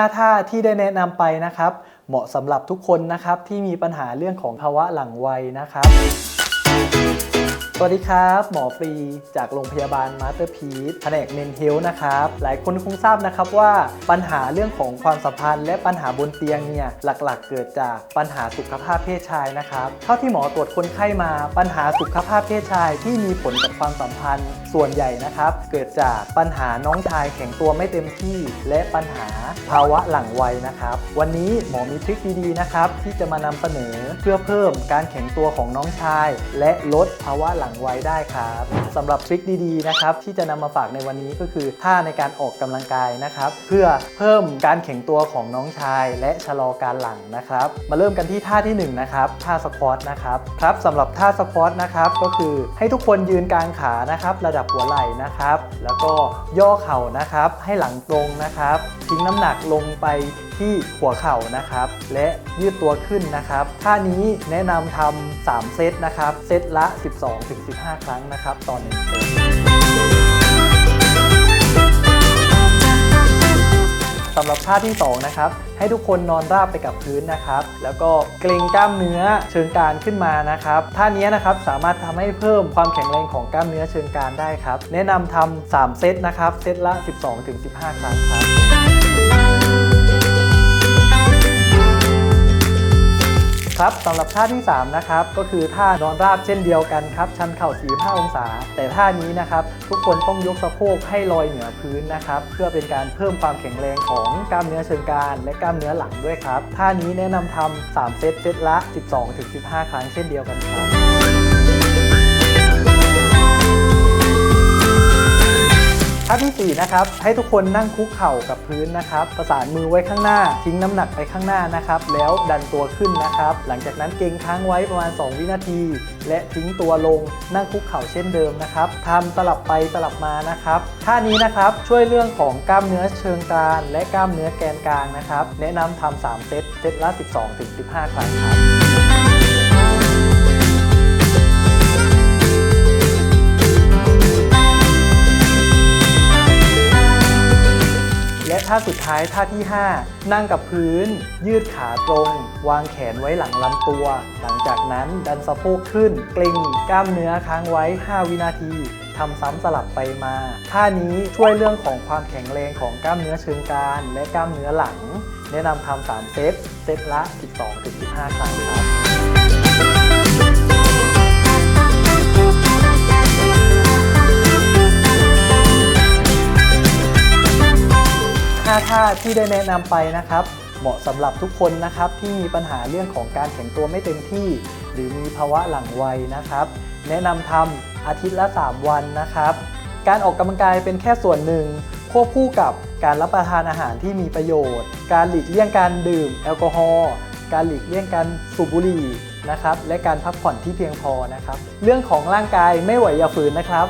5 ท่าที่ได้แนะนำไปนะครับ เหมาะสำหรับทุกคนนะครับที่มีปัญหาเรื่องของภาวะหลังวัยนะครับ สวัสดีครับ หมอฟรีจากโรงพยาบาลมาสเตอร์พีซแผนกเมนเฮลนะครับ หลายคนคงทราบนะครับว่าปัญหาเรื่องของความสัมพันธ์และปัญหาบนเตียงเนี่ยหลักๆ เกิดจากปัญหาสุขภาพเพศชายนะครับ เท่าที่หมอตรวจคนไข้มาปัญหาสุขภาพเพศชายที่มีผลกับความสัมพันธ์ส่วนใหญ่นะครับ เกิดจากปัญหาน้องชายแข็งตัวไม่เต็มที่ และปัญหาภาวะหลังวัยนะครับ วันนี้หมอมีทริคดีๆนะครับที่จะมานำเสนอเพื่อเพิ่มการแข็งตัวของน้องชาย และลดภาวะหลังวัยได้ครับสำหรับทริคดีๆนะครับที่จะนำมาฝากในวันนี้ก็คือท่าในการออกกำลังกายนะครับ เพื่อเพิ่มการแข็งตัวของน้องชาย และชะลอการหลังนะครับ มาเริ่มกันที่ท่าที่หนึ่งนะครับท่าสควอตนะครับครับสำหรับท่าสควอตนะครับก็คือให้ทุกคนยืนกลางขานะครับระดับหัวไหล่นะครับ แล้วก็ย่อเข่านะครับให้หลังตรงนะครับทิ้งน้ำหนักลงไปที่หัวเข่านะครับ และยืดตัวขึ้นนะครับท่านี้แนะนำทำ3เซตนะครับ เซตละ 12-15 ครั้งนะครับต่อหนึ่งเซตสำหรับท่าที่ 2 นะครับ ให้ทุกคนนอนราบไปกับพื้นนะครับ แล้วก็เกรงกล้ามเนื้อเชิงกรานขึ้นมานะครับท่านี้นะครับสามารถทำให้เพิ่มความแข็งแรงของกล้ามเนื้อเชิงกรานได้ครับ แนะนำทำ3เซตนะครับ เซตละ 12-15 ครั้งครับ ครับสำหรับท่าที่ 3 นะครับ ก็คือท่านอนราบเช่นเดียวกันครับ ชันเข่า45องศา แต่ท่านี้นะครับ ทุกคนต้องยกสะโพกให้ลอยเหนือพื้นนะครับ เพื่อเป็นการเพิ่มความแข็งแรงของกล้ามเนื้อเชิงกรานและกล้ามเนื้อหลังด้วยครับ ท่านี้แนะนำทำ3เซตเซตละ 12-15 ครั้งเช่นเดียวกันครับ นะครับ ให้ทุกคนนั่งคุกเข่ากับพื้นนะครับ ประสานมือไว้ข้างหน้า ทิ้งน้ำหนักไปข้างหน้านะครับ แล้วดันตัวขึ้นนะครับ หลังจากนั้นเกรงค้างไว้ประมาณ 2 วินาที และทิ้งตัวลงนั่งคุกเข่าเช่นเดิมนะครับทำสลับไปสลับมานะครับ ท่านี้นะครับช่วยเรื่องของกล้ามเนื้อเชิงกรานและกล้ามเนื้อแกนกลางนะครับ แนะนำทำ3เซต เซตละ 12-15 ครั้งครับ ท่าสุดท้ายท่าที่ 5 นั่งกับพื้น ยืดขาตรง วางแขนไว้หลังลำตัว หลังจากนั้นดันสะโพกขึ้น เกร็งกล้ามเนื้อค้างไว้ 5 วินาทีทำซ้ำสลับไปมา ท่านี้ช่วยเรื่องของความแข็งแรงของกล้ามเนื้อเชิงกรานและกล้ามเนื้อหลัง แนะนำทำ3เซต เซตละ 12-15 ครั้งครับ 5 ท่าที่ได้แนะนำไปนะครับ เหมาะสำหรับทุกคนนะครับที่มีปัญหาเรื่องของการแข็งตัวไม่เต็มที่ หรือมีภาวะหลังวัยนะครับ แนะนำทำอาทิตย์ละ 3 วันนะครับ การออกกำลังกายเป็นแค่ส่วนหนึ่ง ควบคู่กับการรับประทานอาหารที่มีประโยชน์ การหลีกเลี่ยงการดื่มแอลกอฮอล์การหลีกเลี่ยงการสูบบุหรี่นะครับ และการพักผ่อนที่เพียงพอนะครับ เรื่องของร่างกายไม่ไหวอย่าฝืนนะครับ